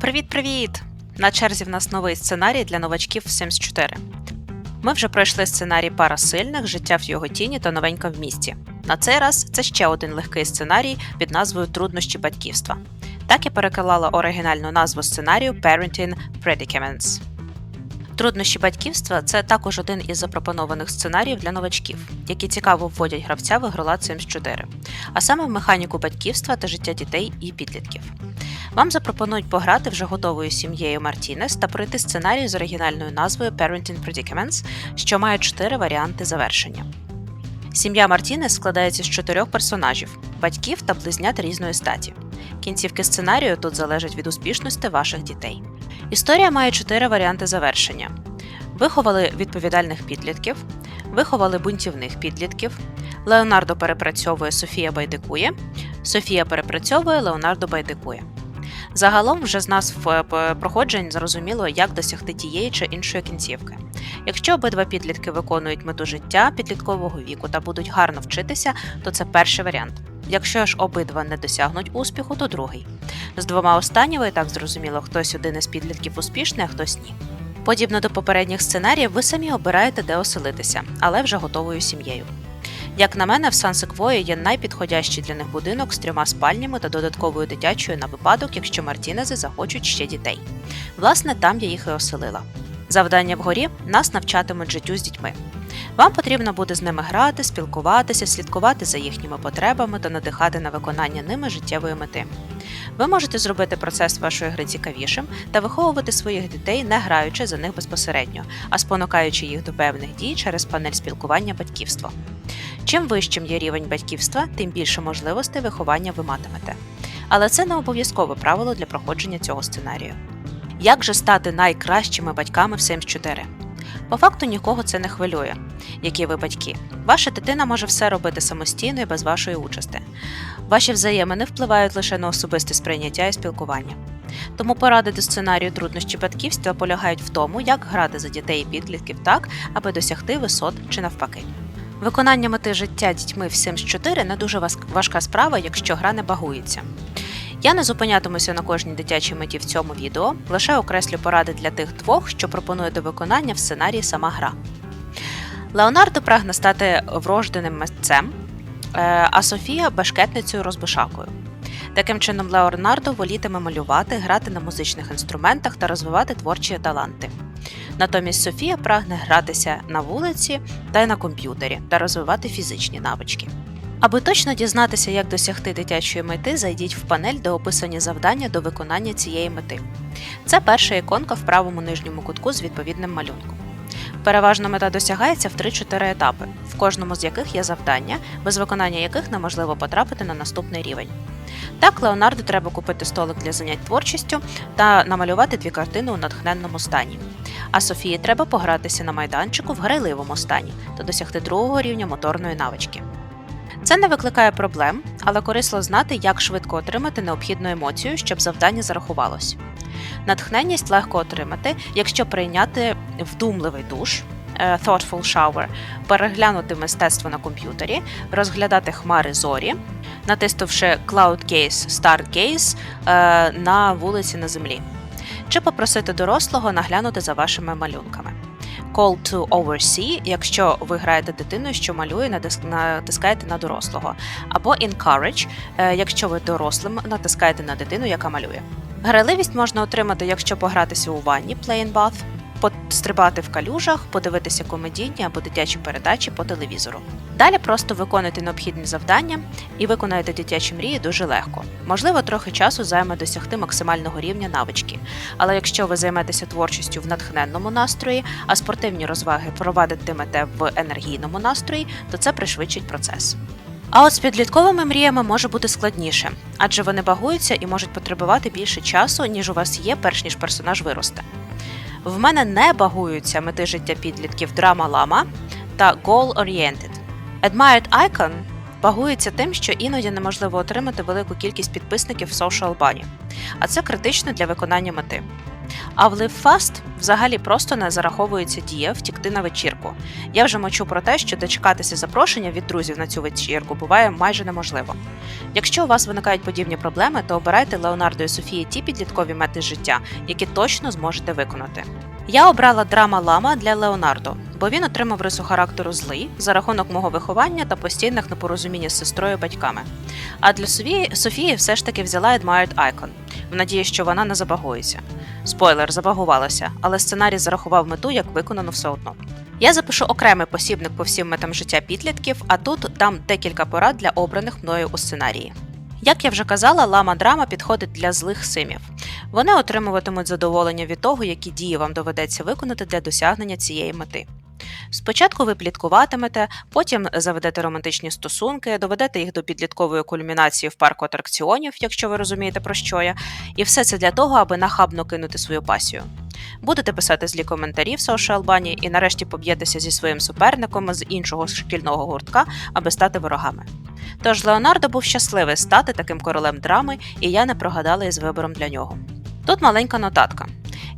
Привіт-привіт! На черзі в нас новий сценарій для новачків в Sims 4. Ми вже пройшли сценарій пара сильних, життя в його тіні та новенька в місті. На цей раз це ще один легкий сценарій під назвою Труднощі батьківства. Так я переклала оригінальну назву сценарію Parenting Predicaments. Труднощі батьківства це також один із запропонованих сценаріїв для новачків, які цікаво вводять гравця в ігролад Sims 4, а саме в механіку батьківства та життя дітей і підлітків. Вам запропонують пограти вже готовою сім'єю Мартінес та пройти сценарій з оригінальною назвою Parenting Predicaments, що має чотири варіанти завершення. Сім'я Мартінес складається з чотирьох персонажів батьків та близнят різної статі. Кінцівки сценарію тут залежать від успішності ваших дітей. Історія має чотири варіанти завершення: виховали відповідальних підлітків, виховали бунтівних підлітків, Леонардо перепрацьовує, Софія байдикує, Софія перепрацьовує, Леонардо байдикує. Загалом вже з нас в е, проходжень зрозуміло, як досягти тієї чи іншої кінцівки. Якщо обидва підлітки виконують мету життя підліткового віку та будуть гарно вчитися, то це перший варіант. Якщо ж обидва не досягнуть успіху, то другий. З двома останніми так зрозуміло, хтось один із підлітків успішний, а хтось ні. Подібно до попередніх сценаріїв, ви самі обираєте, де оселитися, але вже готовою сім'єю. Як на мене, в Сан-Секвої є найпідходящий для них будинок з трьома спальнями та додатковою дитячою на випадок, якщо Мартінези захочуть ще дітей. Власне, там я їх і оселила. Завдання вгорі нас навчатимуть життю з дітьми. Вам потрібно буде з ними грати, спілкуватися, слідкувати за їхніми потребами та надихати на виконання ними життєвої мети. Ви можете зробити процес вашої гри цікавішим та виховувати своїх дітей, не граючи за них безпосередньо, а спонукаючи їх до певних дій через панель спілкування батьківства. Чим вищим є рівень батьківства, тим більше можливостей виховання ви матимете. Але це не обов'язкове правило для проходження цього сценарію. Як же стати найкращими батьками в Sims 4? По факту нікого це не хвилює, які ви батьки. Ваша дитина може все робити самостійно і без вашої участі. Ваші взаємини впливають лише на особисте сприйняття і спілкування. Тому поради до сценарію труднощі батьківства полягають в тому, як грати за дітей і підлітків так, аби досягти висот чи навпаки. Виконання мети життя дітьми в Sims 4 не дуже важка справа, якщо гра не багується. Я не зупинятимуся на кожній дитячій меті в цьому відео, лише окреслю поради для тих двох, що пропонує до виконання в сценарії сама гра. Леонардо прагне стати врожденим митцем, е, а Софія башкетницею розбишакою. Таким чином, Леонардо волітиме малювати, грати на музичних інструментах та розвивати творчі таланти. Натомість Софія прагне гратися на вулиці та й на комп'ютері та розвивати фізичні навички. Аби точно дізнатися, як досягти дитячої мети, зайдіть в панель, де описані завдання до виконання цієї мети. Це перша іконка в правому нижньому кутку з відповідним малюнком. Переважно мета досягається в 3-4 етапи, в кожному з яких є завдання, без виконання яких неможливо потрапити на наступний рівень. Так, Леонардо треба купити столик для занять творчістю та намалювати дві картини у натхненному стані. А Софії треба погратися на майданчику в грайливому стані та досягти другого рівня моторної навички. Це не викликає проблем, але корисно знати, як швидко отримати необхідну емоцію, щоб завдання зарахувалось. Натхненність легко отримати, якщо прийняти вдумливий душ, е, thoughtful shower, переглянути мистецтво на комп'ютері, розглядати хмари зорі, натиснувши Cloud Gaze Start Gaze е, на вулиці на землі, чи попросити дорослого наглянути за вашими малюнками. Call to oversee, якщо ви граєте дитиною, що малює, натис- натискаєте на дорослого, або encourage, е, якщо ви дорослим натискаєте на дитину, яка малює. Грайливість можна отримати, якщо погратися у ванні Play in Bath, пострибати в калюжах, подивитися комедійні або дитячі передачі по телевізору. Далі просто виконуйте необхідні завдання і виконаєте дитячі мрії дуже легко. Можливо, трохи часу займе досягти максимального рівня навички. Але якщо ви займетеся творчістю в натхненному настрої, а спортивні розваги провадитимете в енергійному настрої, то це пришвидшить процес. А от з підлітковими мріями може бути складніше, адже вони багуються і можуть потребувати більше часу, ніж у вас є, перш ніж персонаж виросте. В мене не багуються мети життя підлітків Драма Лама та Goal Oriented. Admired Icon багується тим, що іноді неможливо отримати велику кількість підписників в Social Bunny, а це критично для виконання мети. А в Live Fast взагалі просто не зараховується дія втікти на вечірку. Я вже мочу про те, що дочекатися запрошення від друзів на цю вечірку буває майже неможливо. Якщо у вас виникають подібні проблеми, то обирайте Леонардо і Софії ті підліткові мети життя, які точно зможете виконати. Я обрала драма Лама для Леонардо, бо він отримав рису характеру злий за рахунок мого виховання та постійних непорозуміння з сестрою батьками. А для Софії, Софії все ж таки взяла Admired Icon, в надії, що вона не забагується. Спойлер, забагувалася, але сценарій зарахував мету як виконано все одно. Я запишу окремий посібник по всім метам життя підлітків, а тут дам декілька порад для обраних мною у сценарії. Як я вже казала, лама драма підходить для злих симів. Вони отримуватимуть задоволення від того, які дії вам доведеться виконати для досягнення цієї мети. Спочатку ви пліткуватимете, потім заведете романтичні стосунки, доведете їх до підліткової кульмінації в парку атракціонів, якщо ви розумієте про що я, і все це для того, аби нахабно кинути свою пасію. Будете писати злі коментарі в Bunny і нарешті поб'єтеся зі своїм суперником з іншого шкільного гуртка, аби стати ворогами. Тож Леонардо був щасливий стати таким королем драми, і я не прогадала із вибором для нього. Тут маленька нотатка.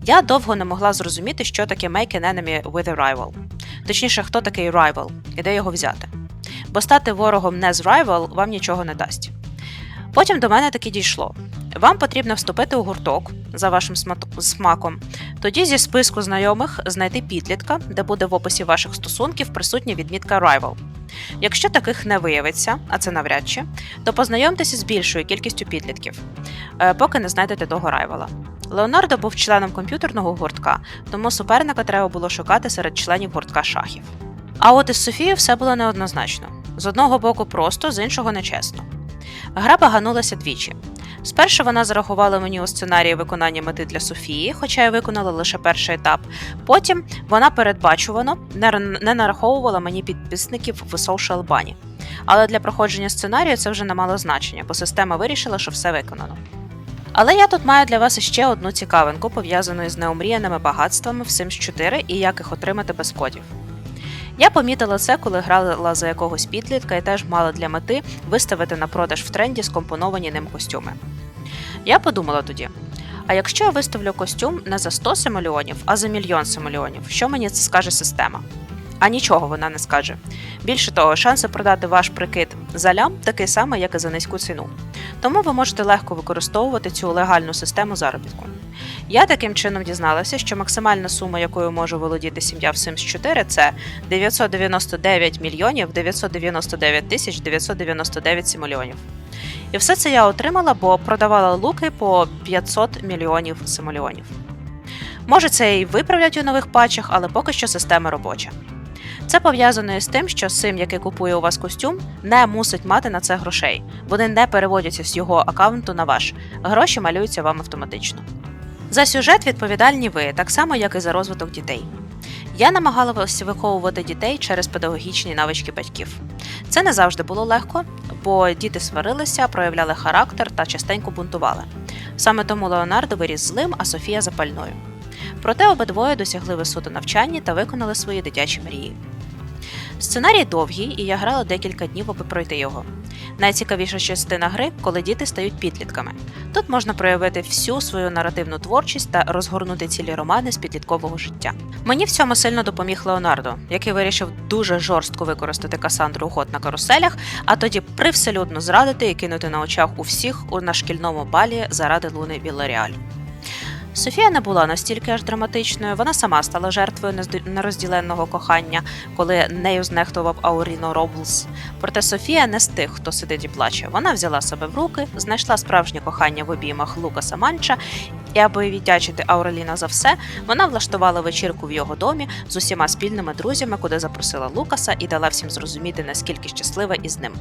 Я довго не могла зрозуміти, що таке make an enemy with a rival. Точніше, хто такий rival і де його взяти. Бо стати ворогом не з rival вам нічого не дасть. Потім до мене таки дійшло. Вам потрібно вступити у гурток за вашим смаком, тоді зі списку знайомих знайти підлітка, де буде в описі ваших стосунків присутня відмітка rival. Якщо таких не виявиться, а це навряд чи, то познайомтеся з більшою кількістю підлітків, е, поки не знайдете того райвела. Леонардо був членом комп'ютерного гуртка, тому суперника треба було шукати серед членів гуртка шахів. А от із Софією все було неоднозначно: з одного боку просто, з іншого нечесно. Гра баганулася двічі. Спершу вона зарахувала мені у сценарії виконання мети для Софії, хоча я виконала лише перший етап. Потім вона передбачувано не нараховувала мені підписників в Social Bunny. Але для проходження сценарію це вже не мало значення, бо система вирішила, що все виконано. Але я тут маю для вас іще одну цікавинку, пов'язану із неомріяними багатствами в Sims 4 і як їх отримати без кодів. Я помітила це, коли грала за якогось підлітка і теж мала для мети виставити на продаж в тренді скомпоновані ним костюми. Я подумала тоді: а якщо я виставлю костюм не за 100 симольонів, а за мільйон симольонів, що мені це скаже система? А нічого вона не скаже. Більше того, шанси продати ваш прикид за лям такий самий, як і за низьку ціну. Тому ви можете легко використовувати цю легальну систему заробітку. Я таким чином дізналася, що максимальна сума, якою може володіти сім'я в Sims 4, це 999 мільйонів 999 тисяч 999 симольонів. І все це я отримала, бо продавала луки по 500 мільйонів симольонів. Може, це і виправлять у нових патчах, але поки що система робоча. Це пов'язано із тим, що сим, який купує у вас костюм, не мусить мати на це грошей. Вони не переводяться з його аккаунту на ваш. Гроші малюються вам автоматично. За сюжет відповідальні ви, так само як і за розвиток дітей. Я намагалася виховувати дітей через педагогічні навички батьків. Це не завжди було легко, бо діти сварилися, проявляли характер та частенько бунтували. Саме тому Леонардо виріс злим, а Софія запальною. Проте обидвоє досягли висот у навчанні та виконали свої дитячі мрії. Сценарій довгий, і я грала декілька днів, аби пройти його. Найцікавіша частина гри, коли діти стають підлітками. Тут можна проявити всю свою наративну творчість та розгорнути цілі романи з підліткового життя. Мені в цьому сильно допоміг Леонардо, який вирішив дуже жорстко використати Касандру Гот на каруселях, а тоді привселюдно зрадити і кинути на очах у всіх у- на шкільному балі заради Луни Вілларіаль. Софія не була настільки аж драматичною, вона сама стала жертвою нерозділенного кохання, коли нею знехтував Ауріно Роблс. Проте Софія не з тих, хто сидить і плаче. Вона взяла себе в руки, знайшла справжнє кохання в обіймах Лукаса Манча, і аби віддячити Ауреліна за все, вона влаштувала вечірку в його домі з усіма спільними друзями, куди запросила Лукаса і дала всім зрозуміти, наскільки щаслива із ним.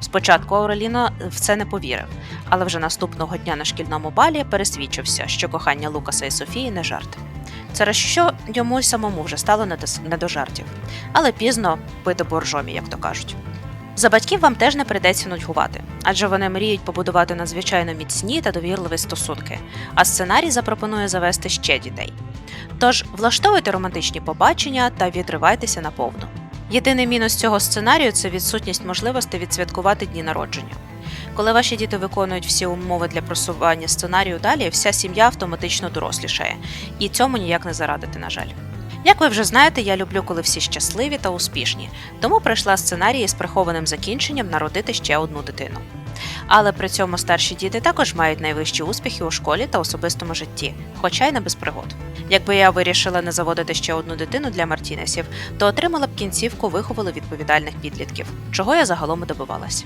Спочатку Ауреліно в це не повірив, але вже наступного дня на шкільному балі пересвідчився, що кохання Лукаса і Софії не жарт. Через що йому й самому вже стало не до, жартів, але пізно пити боржомі, як то кажуть. За батьків вам теж не прийдеться нудьгувати, адже вони мріють побудувати надзвичайно міцні та довірливі стосунки, а сценарій запропонує завести ще дітей. Тож влаштовуйте романтичні побачення та відривайтеся наповну. Єдиний мінус цього сценарію це відсутність можливості відсвяткувати дні народження. Коли ваші діти виконують всі умови для просування сценарію далі, вся сім'я автоматично дорослішає, і цьому ніяк не зарадити, на жаль. Як ви вже знаєте, я люблю, коли всі щасливі та успішні, тому прийшла сценарії з прихованим закінченням народити ще одну дитину. Але при цьому старші діти також мають найвищі успіхи у школі та особистому житті, хоча й не без пригод. Якби я вирішила не заводити ще одну дитину для Мартінесів, то отримала б кінцівку виховали відповідальних підлітків, чого я загалом і добивалась.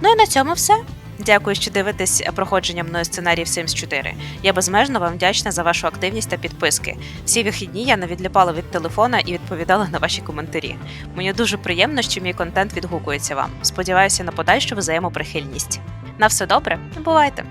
Ну і на цьому все. Дякую, що дивитесь проходження мною сценаріїв Sims 4. Я безмежно вам вдячна за вашу активність та підписки. Всі вихідні я не відліпала від телефона і відповідала на ваші коментарі. Мені дуже приємно, що мій контент відгукується вам. Сподіваюся на подальшу взаємоприхильність. На все добре, бувайте!